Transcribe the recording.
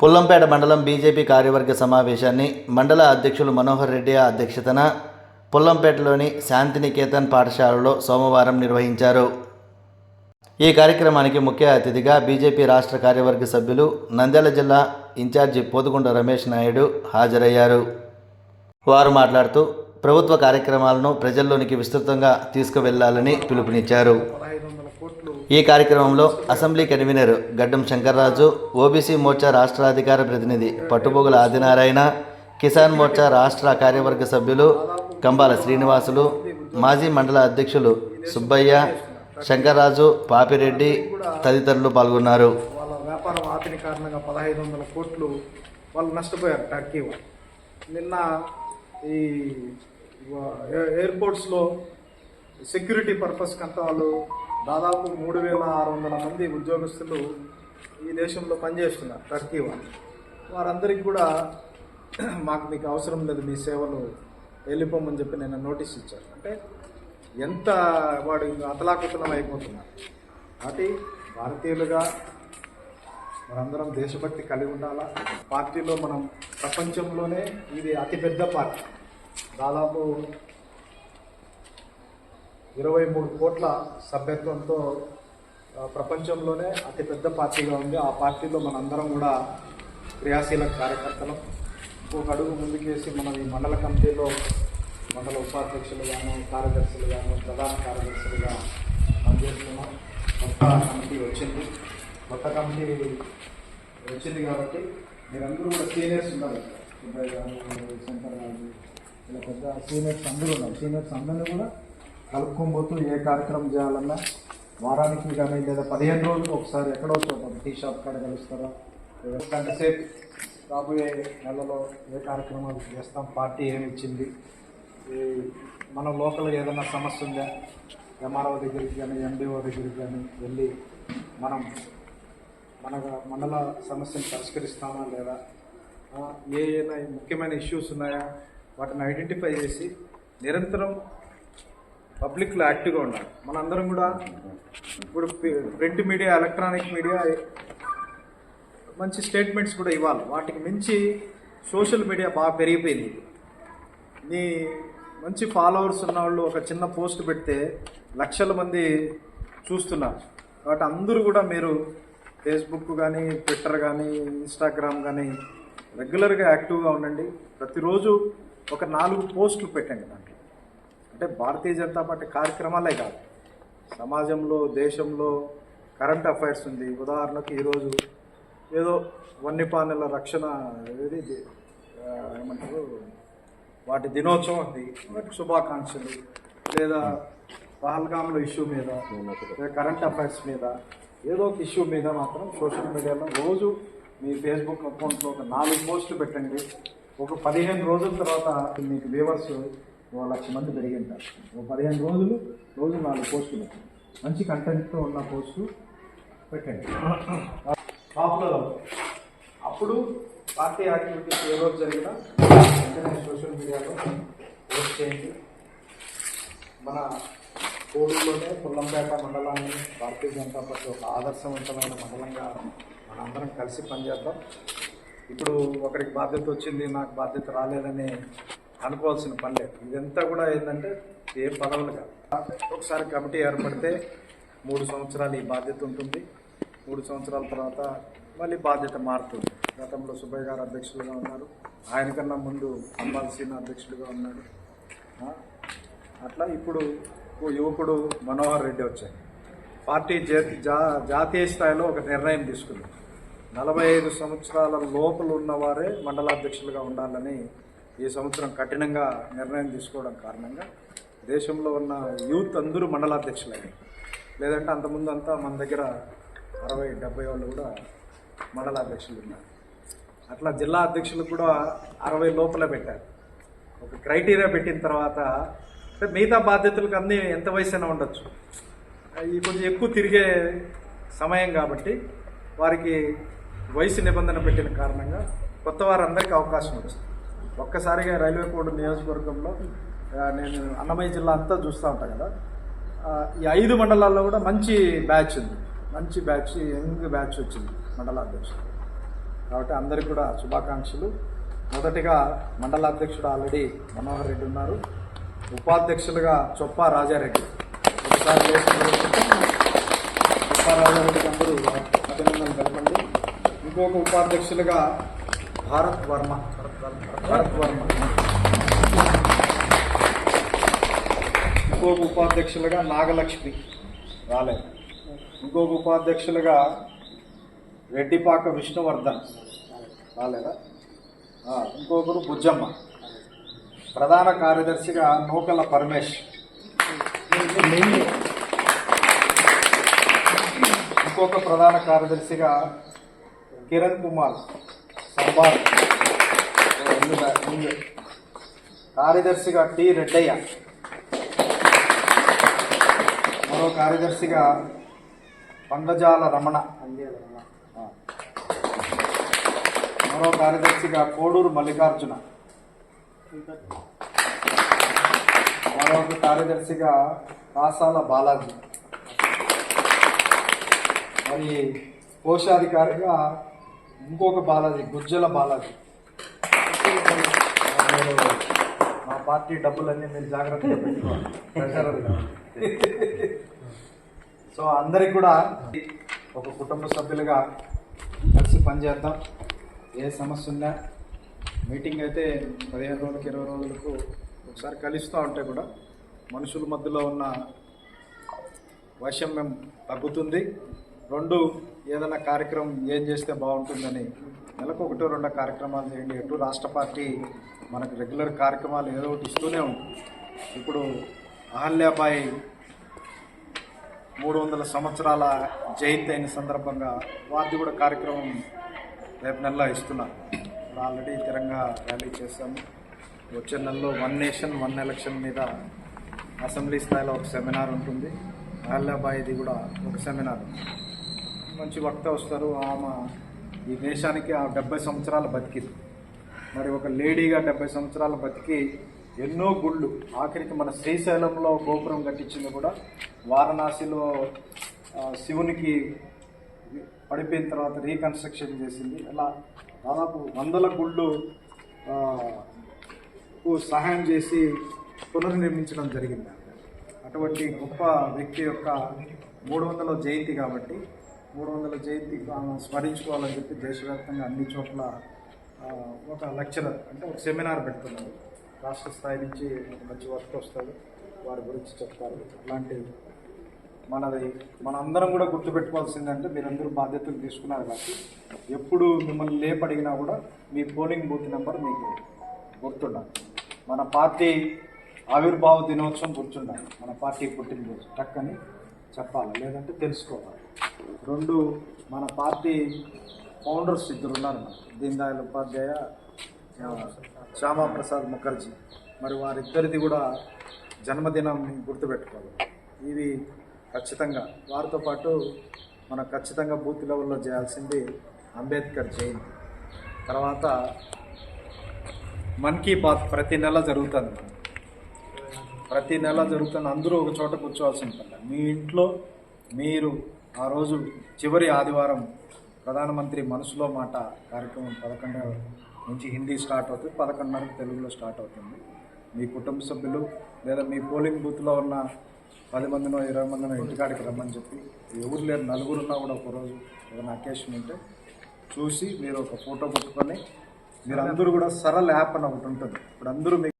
పుల్లంపేట మండలం బీజేపీ కార్యవర్గ సమావేశాన్ని మండల అధ్యక్షులు మనోహర్ రెడ్డి అధ్యక్షతన పుల్లంపేటలోని శాంతినికేతన్ పాఠశాలలో సోమవారం నిర్వహించారు. ఈ కార్యక్రమానికి ముఖ్య అతిథిగా బీజేపీ రాష్ట్ర కార్యవర్గ సభ్యులు నంద్యాల జిల్లా ఇన్ఛార్జి పోతుకుంట రమేష్ నాయుడు హాజరయ్యారు. వారు మాట్లాడుతూ ప్రభుత్వ కార్యక్రమాలను ప్రజల్లోనికి విస్తృతంగా తీసుకువెళ్ళాలని పిలుపునిచ్చారు. ఈ కార్యక్రమంలో అసెంబ్లీ కన్వీనర్ గడ్డం శంకర్రాజు ఓబీసీ మోర్చా రాష్ట్ర అధికార ప్రతినిధి పట్టుబొగుల ఆదినారాయణ కిసాన్ మోర్చా రాష్ట్ర కార్యవర్గ సభ్యులు కంబాల శ్రీనివాసులు మాజీ మండల అధ్యక్షులు సుబ్బయ్య శంకర్రాజు పాపిరెడ్డి తదితరులు పాల్గొన్నారు. వాళ్ళ వ్యాపారం ఆపిన కారణంగా పదహైదు వందల కోట్లు వాళ్ళు నష్టపోయారు టర్కీ నిన్న ఈ ఎయిర్పోర్ట్స్లో సెక్యూరిటీ పర్పస్కి అంతా వాళ్ళు దాదాపు మూడు వేల ఆరు వందల మంది ఉద్యోగస్తులు ఈ దేశంలో పనిచేస్తున్నారు టర్కీ వాళ్ళు. వారందరికీ కూడా మాకు మీకు అవసరం లేదు మీ సేవలు వెళ్ళిపోమని చెప్పి నేను నోటీస్ ఇచ్చాను అంటే ఎంత వాడు ఇంకా అతలాకుతలం అయిపోతున్నారు. కాబట్టి భారతీయులుగా మనందరం దేశభక్తి కలిగి ఉండాలా? పార్టీలో మనం ప్రపంచంలోనే ఇది అతిపెద్ద పార్టీ. దాదాపు ఇరవై మూడు కోట్ల సభ్యత్వంతో ప్రపంచంలోనే అతిపెద్ద పార్టీగా ఉంది. ఆ పార్టీలో మనందరం కూడా క్రియాశీల కార్యకర్తలం. ఒక అడుగు ముందుకేసి మనం ఈ మండల కమిటీలో మండల ఉపాధ్యక్షులుగాను కార్యదర్శులుగాను ప్రధాన కార్యదర్శులుగా పనిచేస్తున్నాం. కొత్త కమిటీ వచ్చింది. కొత్త కమిటీ వచ్చింది కాబట్టి మీరందరూ కూడా సీనియర్స్ ఉన్నారు సుబ్బయ్య గారు శంకర్ గారు ఇలా పెద్ద సీనియర్స్ అందరూ ఉన్నారు సీనియర్స్ అందరినీ కూడా కలుపుకోబోతూ ఏ కార్యక్రమం చేయాలన్నా వారానికి కానీ లేదా పదిహేను రోజులు ఒకసారి ఎక్కడో చోట టీ షాప్ కాడ కలుస్తారా? గంట సేపు రాబోయే నెలలో ఏ కార్యక్రమాలు చేస్తాం? పార్టీ ఏమి ఇచ్చింది? ఈ మన లోకల్ ఏదైనా సమస్య ఉందా? ఎంఆర్ఓ దగ్గరికి కానీ ఎండిఓ దగ్గరికి కానీ వెళ్ళి మనం మన మండల సమస్యను పరిష్కరిస్తామా లేదా? ఏ ఏమైనా ముఖ్యమైన ఇష్యూస్ ఉన్నాయా? వాటిని ఐడెంటిఫై చేసి నిరంతరం పబ్లిక్లో యాక్టివ్గా ఉండాలి. మనందరం కూడా ఇప్పుడు ప్రింట్ మీడియా ఎలక్ట్రానిక్ మీడియా మంచి స్టేట్మెంట్స్ కూడా ఇవ్వాలి. వాటికి మించి సోషల్ మీడియా బాగా పెరిగిపోయింది. నీ మంచి ఫాలోవర్స్ ఉన్న వాళ్ళు ఒక చిన్న పోస్ట్ పెడితే లక్షల మంది చూస్తున్నారు. కాబట్టి అందరూ కూడా మీరు ఫేస్బుక్ కానీ ట్విట్టర్ కానీ ఇన్స్టాగ్రామ్ కానీ రెగ్యులర్గా యాక్టివ్గా ఉండండి. ప్రతిరోజు ఒక నాలుగు పోస్టులు పెట్టండి దాంట్లో. అంటే భారతీయ జనతా పార్టీ కార్యక్రమాలే కాదు. సమాజంలో దేశంలో కరెంట్ అఫైర్స్ ఉంది. ఉదాహరణకు ఈరోజు ఏదో వన్యప్రాణుల రక్షణ ఏది ఏమంటారు? వాటి దినోత్సవం ఉంది. వాటికి శుభాకాంక్షలు. లేదా పహల్గామ్లో ఇష్యూ మీద లేదా కరెంట్ అఫైర్స్ మీద ఏదో ఒక ఇష్యూ మీద మాత్రం సోషల్ మీడియాలో రోజు మీ ఫేస్బుక్ అకౌంట్లో ఒక నాలుగు పోస్టులు పెట్టండి. ఒక పదిహేను రోజుల తర్వాత మీకు వ్యూవర్స్ ఓ లక్ష మంది పెరిగింటారు. ఓ పదిహేను రోజులు రోజు నాలుగు పోస్టులు. మంచి కంటెంట్తో ఉన్న పోస్టు పెట్టండి. పాపులర్ అప్పుడు పార్టీ యాక్టివిటీస్ ఏ రోజు జరిగినా వెంటనే సోషల్ మీడియాలో పోస్ట్ చేయండి. మన కోడూరులోనే పుల్లంపేట మండలాన్ని భారతీయ జనతా పార్టీ ఒక ఆదర్శవంతమైన మండలంగా మనందరం కలిసి పనిచేద్దాం. ఇప్పుడు ఒకరికి బాధ్యత వచ్చింది నాకు బాధ్యత రాలేదని అనుకోవాల్సిన పని లేదు. ఇదంతా కూడా ఏంటంటే ఏ పదవులు కాదు. ఒకసారి కమిటీ ఏర్పడితే మూడు సంవత్సరాలు ఈ బాధ్యత ఉంటుంది. మూడు సంవత్సరాల తర్వాత మళ్ళీ బాధ్యత మారుతుంది. గతంలో సుబ్బయ్య గారు అధ్యక్షులుగా ఉన్నారు. ఆయన కన్నా ముందు అంబాల్సీన అధ్యక్షులుగా ఉన్నాడు. అట్లా ఇప్పుడు ఓ యువకుడు మనోహర్ రెడ్డి వచ్చాడు. పార్టీ జాతి జా జాతీయ స్థాయిలో ఒక నిర్ణయం తీసుకుంది నలభై ఐదు సంవత్సరాల లోపల ఉన్నవారే మండలాధ్యక్షులుగా ఉండాలని ఈ సంవత్సరం కఠినంగా నిర్ణయం తీసుకోవడం కారణంగా దేశంలో ఉన్న యూత్ అందరూ మండలాధ్యక్షులయ్యారు లేదంటే అంతకుముందు అంతా మన దగ్గర అరవై డెబ్బై వాళ్ళు కూడా మండలాధ్యక్షులు ఉన్నారు. అట్లా జిల్లా అధ్యక్షులు కూడా అరవై లోపల పెట్టారు. ఒక క్రైటీరియా పెట్టిన తర్వాత అంటే మిగతా బాధ్యతలకు అన్నీ ఎంత వయసైనా ఉండొచ్చు. ఈ కొంచెం ఎక్కువ తిరిగే సమయం కాబట్టి వారికి వయసు నిబంధన పెట్టిన కారణంగా కొత్త వారందరికీ అవకాశం వచ్చింది. ఒక్కసారిగా రైల్వే కోడ్ నియోజకవర్గంలో నేను అన్నమయ్య జిల్లా అంతా చూస్తూ ఉంటాను కదా. ఈ ఐదు మండలాల్లో కూడా మంచి బ్యాచ్ ఉంది. మంచి బ్యాచ్ యంగ్ బ్యాచ్ వచ్చింది మండలాధ్యక్షుడు కాబట్టి అందరికి కూడా శుభాకాంక్షలు. మొదటిగా మండల అధ్యక్షుడు ఆల్రెడీ మనోహర్ రెడ్డి ఉన్నారు. ఉపాధ్యక్షులుగా చొప్పా రాజారెడ్డి. ఒకసారి చొప్పా రాజారెడ్డికి అందరూ అభినందనలు తెలపండి. ఇంకొక ఉపాధ్యక్షులుగా భారత్ వర్మ. భరత్ వర్మ. ఇంకొక ఉపాధ్యక్షులుగా నాగలక్ష్మి రాలేదు. ఇంకొక ఉపాధ్యక్షులుగా రెడ్డిపాక విష్ణువర్ధన్ రాలేదా? ఇంకొకరు బుజ్జమ్మ. ప్రధాన కార్యదర్శిగా నూకల పరమేష్ ఇంకొక ప్రధాన కార్యదర్శిగా కిరణ్ కుమార్. ముందు కార్యదర్శిగా టి రెడ్డయ్య. మరో కార్యదర్శిగా పంగజాల రమణ. మరో కార్యదర్శిగా కోడూరు మల్లికార్జున. మరొక కార్యదర్శిగా కాసాల బాలాజీ. మరి కోశాధికారిగా ఇంకొక బాలాజీ గుజ్జల బాలాజీ మా పార్టీ డబ్బులన్నీ మీరు జాగ్రత్తగా పెట్టుకోవాలి. సో అందరికి కూడా ఒక కుటుంబ సభ్యులుగా కలిసి పనిచేద్దాం. ఏ సమస్య ఉన్నా మీటింగ్ అయితే పదిహేను రోజులకు ఇరవై రోజులకు ఒకసారి కలుస్తూ ఉంటే కూడా మనుషుల మధ్యలో ఉన్న వైషమ్యం తగ్గుతుంది. రెండు ఏదైనా కార్యక్రమం ఏం చేస్తే బాగుంటుందని నెలకు ఒకటో రెండో కార్యక్రమాలు చేయండి. ఎటు రాష్ట్ర పార్టీ మనకు రెగ్యులర్ కార్యక్రమాలు ఏదో ఒకటి ఇస్తూనే ఉంటుంది ఇప్పుడు అహల్యాబాయి మూడు వందల సంవత్సరాల జయంతి అయిన సందర్భంగా వారిది కూడా కార్యక్రమం రేపు నెలలో ఇస్తున్నారు ఆల్రెడీ తిరంగా ర్యాలీ చేశాము. వచ్చే నెలలో వన్ నేషన్ వన్ ఎలక్షన్ మీద అసెంబ్లీ స్థాయిలో ఒక సెమినార్ ఉంటుంది. అహల్యాబాయిది కూడా ఒక సెమినార్. మంచి వక్త వస్తారు. ఆమె ఈ దేశానికి ఆ డెబ్బై సంవత్సరాలు బతికింది. మరి ఒక లేడీగా డెబ్బై సంవత్సరాలు బతికి ఎన్నో గుళ్ళు ఆఖరికి మన శ్రీశైలంలో గోపురం కట్టించింది కూడా వారణాసిలో శివునికి పడిపోయిన తర్వాత రీకన్స్ట్రక్షన్ చేసింది. అలా దాదాపు వందల గుళ్ళు సహాయం చేసి పునర్నిర్మించడం జరిగింది. అటువంటి గొప్ప వ్యక్తి యొక్క మూడు వందల జయంతి కాబట్టి మూడు వందల జయంతి స్మరించుకోవాలని చెప్పి దేశవ్యాప్తంగా అన్ని చోట్ల ఒక లెక్చరర్ అంటే ఒక సెమినార్ పెడుతున్నారు. రాష్ట్ర స్థాయి నుంచి మంచి వర్క్ వస్తారు వారి గురించి చెప్తారు. అలాంటి మనది మనందరం కూడా గుర్తుపెట్టుకోవాల్సిందంటే మీరందరూ బాధ్యతలు తీసుకున్నారు కాబట్టి ఎప్పుడు మిమ్మల్ని లేపడిగినా కూడా మీ పోలింగ్ బూత్ నెంబర్ మీకు గుర్తుండాలి. మన పార్టీ ఆవిర్భావ దినోత్సవం గుర్తుండాలి. మన పార్టీ పుట్టినరోజు. టక్కని చెప్పాలి లేదంటే తెలుసుకోవాలి. రెండు మన పార్టీ ఫౌండర్స్ ఇద్దరు ఉన్నారు. దీన్ దయాళ్ ఉపాధ్యాయ శ్యామాప్రసాద్ ముఖర్జీ. మరి వారిద్దరిది కూడా జన్మదినం గుర్తుపెట్టుకోవాలి. ఇది ఖచ్చితంగా. వారితో పాటు మనం ఖచ్చితంగా బూత్ లెవెల్లో చేయాల్సింది అంబేద్కర్ జయంతి. తర్వాత మన్ కీ బాత్ ప్రతి నెల జరుగుతుంది. ప్రతి నెల జరుగుతుంది. అందరూ ఒక చోట కూర్చోవాల్సి ఉంటుంది. మీ ఇంట్లో మీరు ఆ రోజు చివరి ఆదివారం ప్రధానమంత్రి మనసులో మాట కార్యక్రమం పదకొండు నుంచి హిందీ స్టార్ట్ అవుతుంది. పదకొండున్నరకు తెలుగులో స్టార్ట్ అవుతుంది. మీ కుటుంబ సభ్యులు లేదా మీ పోలింగ్ బూత్లో ఉన్న పది మందినో ఇరవై మందినో ఇంటికాడికి రమ్మని చెప్పి ఎవరు లేరు నలుగురున్నా కూడా ఒకరోజు ఏదైనా అకేషన్ ఉంటే చూసి మీరు ఒక ఫోటో కొట్టుకొని మీరు అందరూ కూడా సరళ యాప్ అని ఒకటి ఉంటుంది. ఇప్పుడు అందరూ మీకు